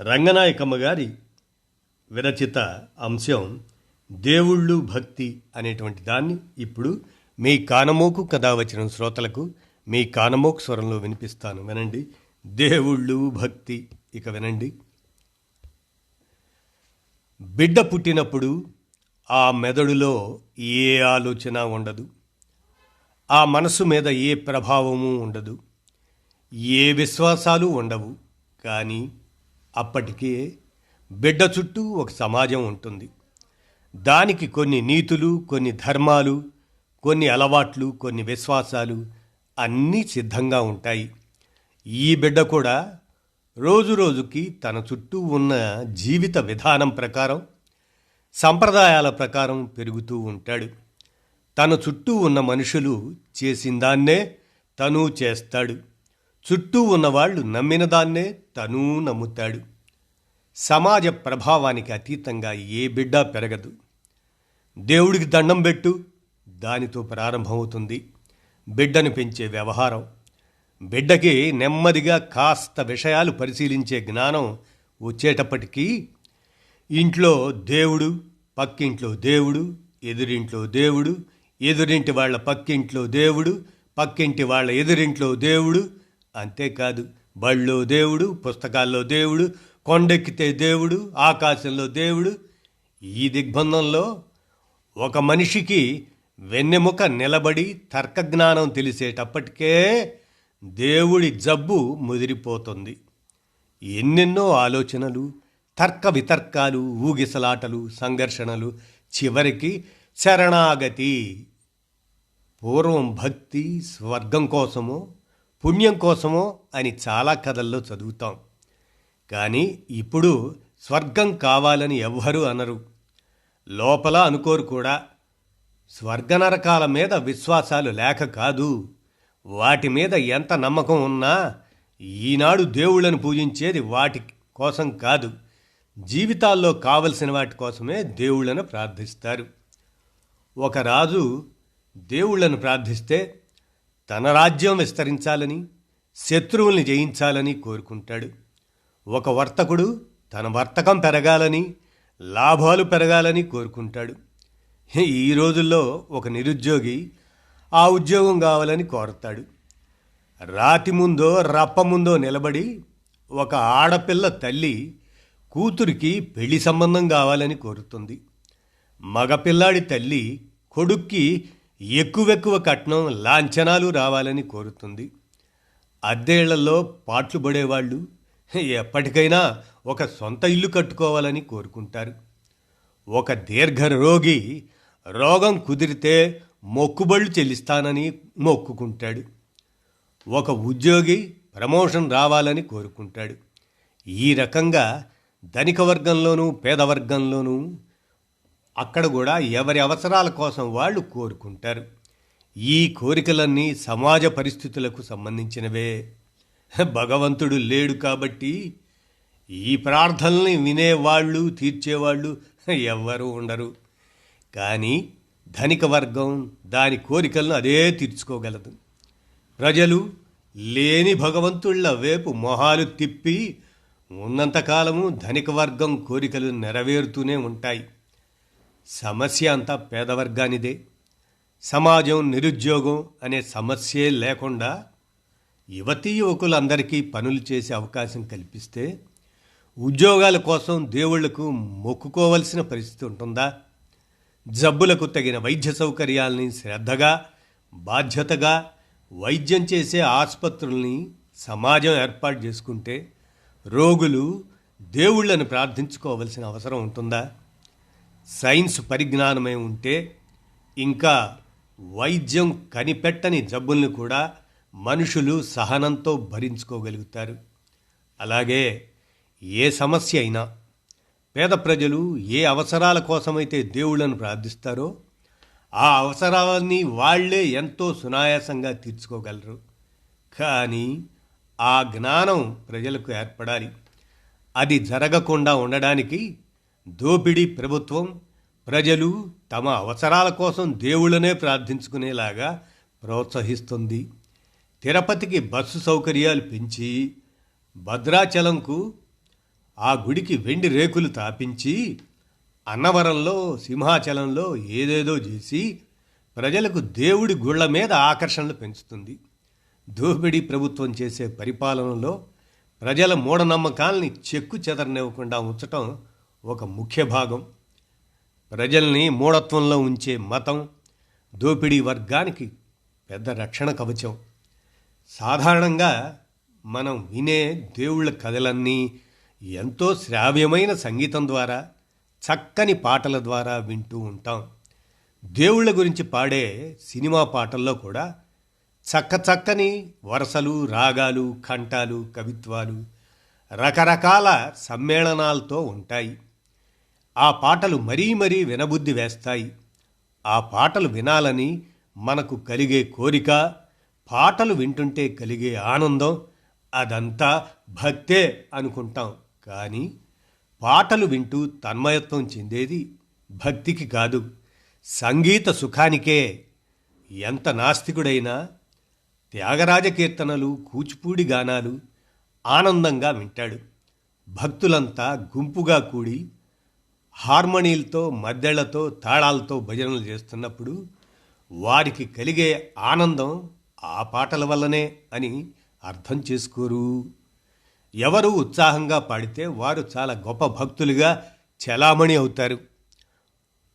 రంగనాయకమ్మ గారి విరచిత అంశం దేవుళ్ళు భక్తి అనేటువంటి దాన్ని ఇప్పుడు మీ కానమోకు కథ వచ్చిన శ్రోతలకు మీ కానమోకు స్వరంలో వినిపిస్తాను. వినండి. దేవుళ్ళు భక్తి. ఇక వినండి. బిడ్డ పుట్టినప్పుడు ఆ మెదడులో ఏ ఆలోచన ఉండదు. ఆ మనసు మీద ఏ ప్రభావము ఉండదు. ఏ విశ్వాసాలు ఉండవు. కానీ అప్పటికే బిడ్డ చుట్టూ ఒక సమాజం ఉంటుంది. దానికి కొన్ని నీతులు కొన్ని ధర్మాలు కొన్ని అలవాట్లు కొన్ని విశ్వాసాలు అన్నీ సిద్ధంగా ఉంటాయి. ఈ బిడ్డ కూడా రోజు రోజుకి తన చుట్టూ ఉన్న జీవిత విధానం ప్రకారం సంప్రదాయాల ప్రకారం పెరుగుతూ ఉంటాడు. తన చుట్టూ ఉన్న మనుషులు చేసిందాన్నే తను చేస్తాడు. చుట్టూ ఉన్నవాళ్ళు నమ్మిన దాన్నే తను నమ్ముతాడు. సమాజ ప్రభావానికి అతీతంగా ఏ బిడ్డ పెరగదు. దేవుడికి దండం పెట్టు దానితో ప్రారంభమవుతుంది. బిడ్డను పెంచే వ్యవహారం బిడ్డకి నెమ్మదిగా కాస్త విషయాలు పరిశీలించే జ్ఞానం వచ్చేటప్పటికీ ఇంట్లో దేవుడు పక్కింట్లో దేవుడు ఎదురింట్లో దేవుడు ఎదురింటి వాళ్ళ పక్కింట్లో దేవుడు పక్కింటి వాళ్ళ ఎదురింట్లో దేవుడు అంతేకాదు. బళ్ళో దేవుడు పుస్తకాల్లో దేవుడు కొండెక్కితే దేవుడు ఆకాశంలో దేవుడు. ఈ దిగ్బంధంలో ఒక మనిషికి వెన్నెముక నిలబడి తర్కజ్ఞానం తెలిసేటప్పటికే దేవుడి జబ్బు ముదిరిపోతుంది. ఎన్నెన్నో ఆలోచనలు తర్క వితర్కాలు ఊగిసలాటలు సంఘర్షణలు చివరికి శరణాగతి పూర్వం భక్తి స్వర్గం కోసమో పుణ్యం కోసమో అని చాలా కథల్లో చదువుతాం. కానీ ఇప్పుడు స్వర్గం కావాలని ఎవ్వరూ అనరు. లోపల అనుకోరు కూడా. స్వర్గనరకాల మీద విశ్వాసాలు లేక కాదు. వాటి మీద ఎంత నమ్మకం ఉన్నా ఈనాడు దేవుళ్ళను పూజించేది వాటి కోసం కాదు. జీవితాల్లో కావలసిన వాటి కోసమే దేవుళ్ళను ప్రార్థిస్తారు. ఒక రాజు దేవుళ్ళను ప్రార్థిస్తే తన రాజ్యం విస్తరించాలని శత్రువుల్ని జయించాలని కోరుకుంటాడు. ఒక వర్తకుడు తన వర్తకం పెరగాలని లాభాలు పెరగాలని కోరుకుంటాడు. ఈ రోజుల్లో ఒక నిరుద్యోగి ఆ ఉద్యోగం కావాలని కోరతాడు. రాతి ముందో రప్ప ముందో నిలబడి ఒక ఆడపిల్ల తల్లి కూతురికి పెళ్ళి సంబంధం కావాలని కోరుతుంది. మగపిల్లాడి తల్లి కొడుక్కి ఎక్కువెక్కువ కట్నం లాంఛనాలు రావాలని కోరుతుంది. అద్దెళ్ళలో పాట్లు పడేవాళ్ళు ఎప్పటికైనా ఒక సొంత ఇల్లు కట్టుకోవాలని కోరుకుంటారు. ఒక దీర్ఘ రోగి రోగం కుదిరితే మొక్కుబళ్ళు చెల్లిస్తానని మొక్కుకుంటాడు. ఒక ఉద్యోగి ప్రమోషన్ రావాలని కోరుకుంటాడు. ఈ రకంగా ధనిక వర్గంలోనూ పేద వర్గంలోనూ అక్కడ కూడా ఎవరి అవసరాల కోసం వాళ్ళు కోరుకుంటారు. ఈ కోరికలన్నీ సమాజ పరిస్థితులకు సంబంధించినవే. భగవంతుడు లేడు కాబట్టి ఈ ప్రార్థనల్ని వినేవాళ్ళు తీర్చేవాళ్ళు ఎవ్వరూ ఉండరు. కానీ ధనిక వర్గం దాని కోరికలను అదే తీర్చుకోగలదు. ప్రజలు లేని భగవంతుళ్ళ వైపు మొహాలు తిప్పి ఉన్నంతకాలము ధనిక వర్గం కోరికలు నెరవేరుతూనే ఉంటాయి. సమస్య అంతా పేదవర్గానిదే. సమాజం నిరుద్యోగం అనే సమస్యే లేకుండా యువతీ యువకులందరికీ పనులు చేసే అవకాశం కల్పిస్తే ఉద్యోగాల కోసం దేవుళ్ళకు మొక్కుకోవలసిన పరిస్థితి ఉంటుందా? జబ్బులకు తగిన వైద్య సౌకర్యాల్ని శ్రద్ధగా బాధ్యతగా వైద్యం చేసే ఆసుపత్రుల్ని సమాజం ఏర్పాటు చేసుకుంటే రోగులు దేవుళ్ళని ప్రార్థించుకోవలసిన అవసరం ఉంటుందా? సైన్స్ పరిజ్ఞానమై ఉంటే ఇంకా వైద్యం కనిపెట్టని జబ్బుల్ని కూడా మనుషులు సహనంతో భరించుకోగలుగుతారు. అలాగే ఏ సమస్య అయినా పేద ప్రజలు ఏ అవసరాల కోసమైతే దేవుళ్ళను ప్రార్థిస్తారో ఆ అవసరాలన్నీ వాళ్ళే ఎంతో సునాయాసంగా తీర్చుకోగలరు. కానీ ఆ జ్ఞానం ప్రజలకు ఏర్పడాలి. అది జరగకుండా ఉండడానికి దోపిడీ ప్రభుత్వం ప్రజలు తమ అవసరాల కోసం దేవుళ్ళనే ప్రార్థించుకునేలాగా ప్రోత్సహిస్తుంది. తిరుపతికి బస్సు సౌకర్యాలు పెంచి భద్రాచలంకు ఆ గుడికి వెండి రేకులు తాపించి అన్నవరంలో సింహాచలంలో ఏదేదో చేసి ప్రజలకు దేవుడి గుళ్ళ మీద ఆకర్షణలు పెంచుతుంది. దోపిడీ ప్రభుత్వం చేసే పరిపాలనలో ప్రజల మూఢనమ్మకాల్ని చెక్కు చెదరనివ్వకుండా ఉంచటం ఒక ముఖ్య భాగం. ప్రజల్ని మూఢత్వంలో ఉంచే మతం దోపిడీ వర్గానికి పెద్ద రక్షణ కవచం. సాధారణంగా మనం వినే దేవుళ్ళ కథలన్నీ ఎంతో శ్రావ్యమైన సంగీతం ద్వారా చక్కని పాటల ద్వారా వింటూ ఉంటాం. దేవుళ్ళ గురించి పాడే సినిమా పాటల్లో కూడా చక్క చక్కని వరసలు రాగాలు కంఠాలు కవిత్వాలు రకరకాల సమ్మేళనాలతో ఉంటాయి. ఆ పాటలు మరీ మరీ వినబుద్ధి వేస్తాయి. ఆ పాటలు వినాలని మనకు కలిగే కోరిక పాటలు వింటుంటే కలిగే ఆనందం అదంతా భక్తే అనుకుంటాం. కానీ పాటలు వింటూ తన్మయత్వం చెందేది భక్తికి కాదు సంగీత సుఖానికే. ఎంత నాస్తికుడైనా త్యాగరాజ కీర్తనలు కూచిపూడి గానాలు ఆనందంగా వింటాడు. భక్తులంతా గుంపుగా కూడి హార్మోనీలతో మద్దెళ్ళతో తాళాలతో భజనలు చేస్తున్నప్పుడు వారికి కలిగే ఆనందం ఆ పాటల వల్లనే అని అర్థం చేసుకోరు. ఎవరు ఉత్సాహంగా పాడితే వారు చాలా గొప్ప భక్తులుగా చలామణి అవుతారు.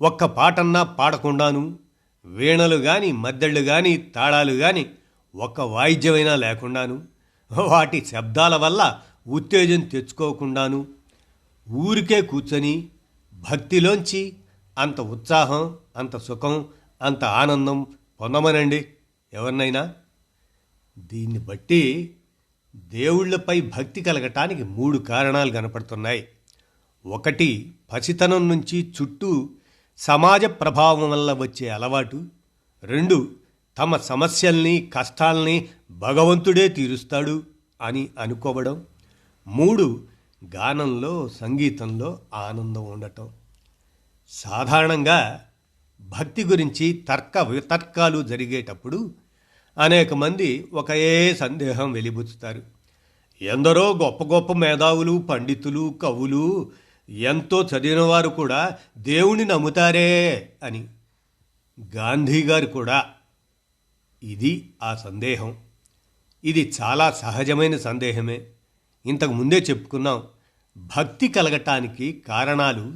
ఒక్క పాటన్నా పాడకుండాను వీణలు కానీ మద్దళ్ళు కానీ తాళాలు కానీ ఒక్క వాయిద్యమైనా లేకుండాను వాటి శబ్దాల వల్ల ఉత్తేజం తెచ్చుకోకుండాను ఊరికే కూర్చొని భక్తిలోంచి అంత ఉత్సాహం అంత సుఖం అంత ఆనందం పొందమనండి. ఎవరినైనా? దీన్ని బట్టి దేవుళ్ళపై భక్తి కలగటానికి మూడు కారణాలు కనపడుతున్నాయి. ఒకటి పసితనం నుంచి చుట్టూ సమాజ ప్రభావం వల్ల వచ్చే అలవాటు. రెండు తమ సమస్యల్ని కష్టాల్ని భగవంతుడే తీరుస్తాడు అని అనుకోవడం. మూడు గానంలో సంగీతంలో ఆనందం ఉండటం. సాధారణంగా భక్తి గురించి తర్క వితర్కాలు జరిగేటప్పుడు అనేక మంది ఒకే సందేహం వెలిబుచ్చుతారు. ఎందరో గొప్ప గొప్ప మేధావులు పండితులు కవులు ఎంతో చదివినవారు కూడా దేవుణ్ణి నమ్ముతారే అని. గాంధీ గారు కూడా ఇది ఆ సందేహం. ఇది చాలా సహజమైన సందేహమే. ఇంతకు ముందే చెప్పుకున్నాం భక్తి కలగటానికి కారణాలు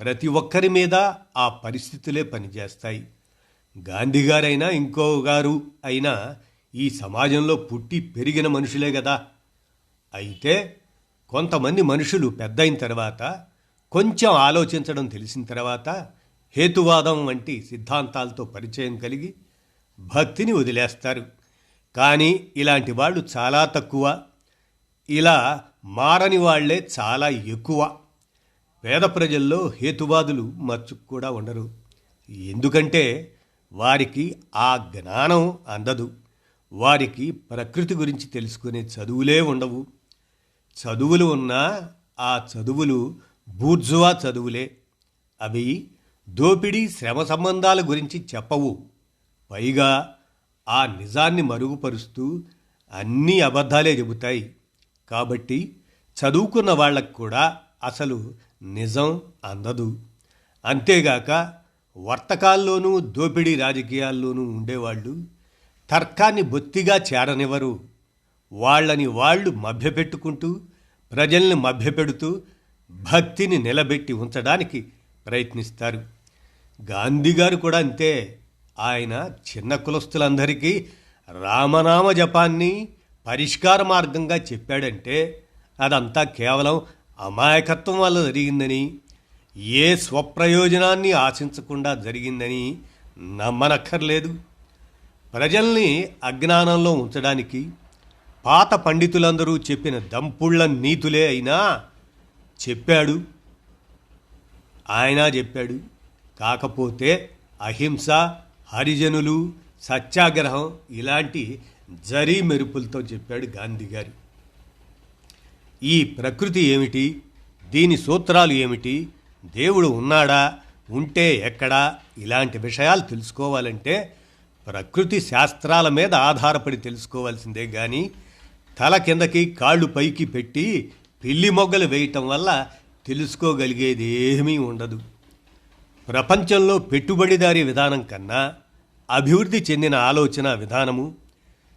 ప్రతి ఒక్కరి మీద ఆ పరిస్థితులే పనిచేస్తాయి. గాంధీ గారైనా ఇంకో గారు అయినా ఈ సమాజంలో పుట్టి పెరిగిన మనుషులే కదా అయితే కొంతమంది మనుషులు పెద్దయిన తర్వాత కొంచెం ఆలోచించడం తెలిసిన తర్వాత హేతువాదం వంటి సిద్ధాంతాలతో పరిచయం కలిగి భక్తిని వదిలేస్తారు. కానీ ఇలాంటి వాళ్ళు చాలా తక్కువ. ఇలా మారని వాళ్ళే చాలా ఎక్కువ. పేద ప్రజల్లో హేతువాదులు మచ్చుకు కూడా ఉండరు. ఎందుకంటే వారికి ఆ జ్ఞానం అందదు. వారికి ప్రకృతి గురించి తెలుసుకునే చదువులే ఉండవు. చదువులు ఉన్నా ఆ చదువులు బూర్జువా చదువులే. అవి దోపిడీ శ్రమ సంబంధాల గురించి చెప్పవు. పైగా ఆ నిజాన్ని మరుగుపరుస్తూ అన్నీ అబద్ధాలే చెబుతాయి. కాబట్టి చదువుకున్న వాళ్ళకు కూడా అసలు నిజం అందదు. అంతేగాక వర్తకాల్లోనూ దోపిడీ రాజకీయాల్లోనూ ఉండేవాళ్ళు తర్కాన్ని బొత్తిగా చేరనివ్వరు. వాళ్ళని వాళ్ళు మభ్యపెట్టుకుంటూ ప్రజల్ని మభ్యపెడుతూ భక్తిని నిలబెట్టి ఉంచడానికి ప్రయత్నిస్తారు. గాంధీ గారు కూడా అంతే. ఆయన చిన్న కులస్తులందరికీ రామనామ జపాన్ని పరిష్కార మార్గంగా చెప్పాడంటే అదంతా కేవలం అమాయకత్వం వల్ల జరిగిందని ఏ స్వప్రయోజనాన్ని ఆశించకుండా జరిగిందని నమ్మనక్కర్లేదు. ప్రజల్ని అజ్ఞానంలో ఉంచడానికి పాత పండితులందరూ చెప్పిన దంపుళ్ళ నీతులే అయినా చెప్పాడు. ఆయన చెప్పాడు. కాకపోతే అహింస హరిజనులు సత్యాగ్రహం ఇలాంటి జరీ మెరుపులతో చెప్పాడు గాంధీ గారు. ఈ ప్రకృతి ఏమిటి? దీని సూత్రాలు ఏమిటి? దేవుడు ఉన్నాడా? ఉంటే ఎక్కడా? ఇలాంటి విషయాలు తెలుసుకోవాలంటే ప్రకృతి శాస్త్రాల మీద ఆధారపడి తెలుసుకోవాల్సిందే కానీ తల కిందకి కాళ్ళు పైకి పెట్టి పిల్లి మొగ్గలు వేయటం వల్ల తెలుసుకోగలిగేది ఏమీ ఉండదు. ప్రపంచంలో పెట్టుబడిదారీ విధానం కన్నా అభివృద్ధి చెందిన ఆలోచన విధానము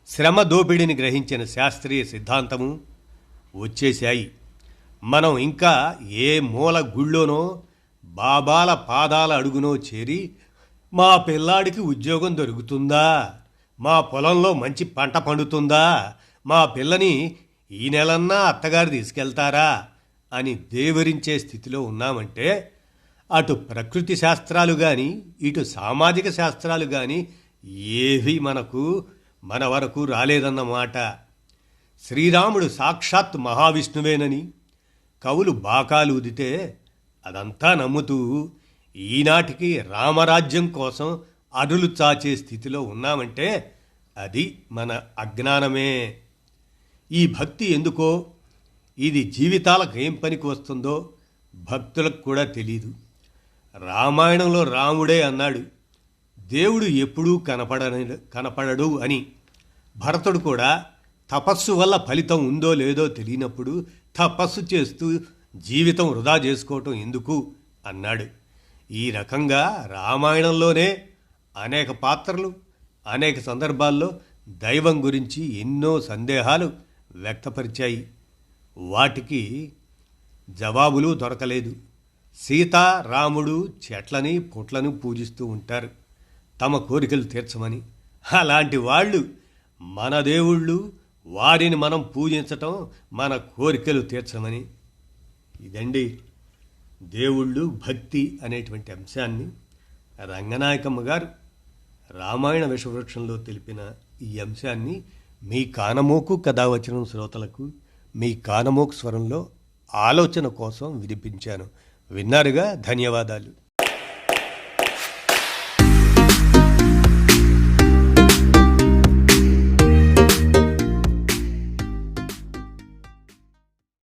శ్రమ దోపిడీని గ్రహించిన శాస్త్రీయ సిద్ధాంతము వచ్చేశాయి. మనం ఇంకా ఏ మూల గుళ్ళోనో బాబాల పాదాల అడుగునో చేరి మా పిల్లాడికి ఉద్యోగం దొరుకుతుందా? మా పొలంలో మంచి పంట పండుతుందా? మా పిల్లని ఈ నెలన్నా అత్తగారు తీసుకెళ్తారా? అని దేవరించే స్థితిలో ఉన్నామంటే అటు ప్రకృతి శాస్త్రాలు కానీ ఇటు సామాజిక శాస్త్రాలు కానీ ఏవి మనకు మన వరకు రాలేదన్నమాట శ్రీరాముడు సాక్షాత్ మహావిష్ణువేనని కవులు బాకాలు ఉదితే అదంతా నమ్ముతూ ఈనాటికి రామరాజ్యం కోసం అడులు చాచే స్థితిలో ఉన్నామంటే అది మన అజ్ఞానమే. ఈ భక్తి ఎందుకో? ఇది జీవితాలకు ఏం పనికి వస్తుందో భక్తులకు కూడా తెలీదు. రామాయణంలో రాముడే అన్నాడు దేవుడు ఎప్పుడూ కనపడని కనపడడు అని భరతుడు కూడా తపస్సు వల్ల ఫలితం ఉందో లేదో తెలియనప్పుడు తపస్సు చేస్తూ జీవితం వృధా చేసుకోవటం ఎందుకు అన్నాడు. ఈ రకంగా రామాయణంలోనే అనేక పాత్రలు అనేక సందర్భాల్లో దైవం గురించి ఎన్నో సందేహాలు వ్యక్తపరిచాయి. వాటికి జవాబులు దొరకలేదు. సీత రాముడు చెట్లని పుట్లను పూజిస్తూ ఉంటారు. తమ కోరికలు తీర్చమని. అలాంటి వాళ్ళు మన దేవుళ్ళు వారిని మనం పూజించటం మన కోరికలు తీర్చమని. ఇదండి దేవుళ్ళు భక్తి అనేటువంటి అంశాన్ని రంగనాయకమ్మ గారు రామాయణ విషవృక్షంలో తెలిపిన ఈ అంశాన్ని మీ కానమోకు కథావచనం శ్రోతలకు మీ కానమోకు స్వరంలో ఆలోచన కోసం వినిపించాను. విన్నారుగా? ధన్యవాదాలు.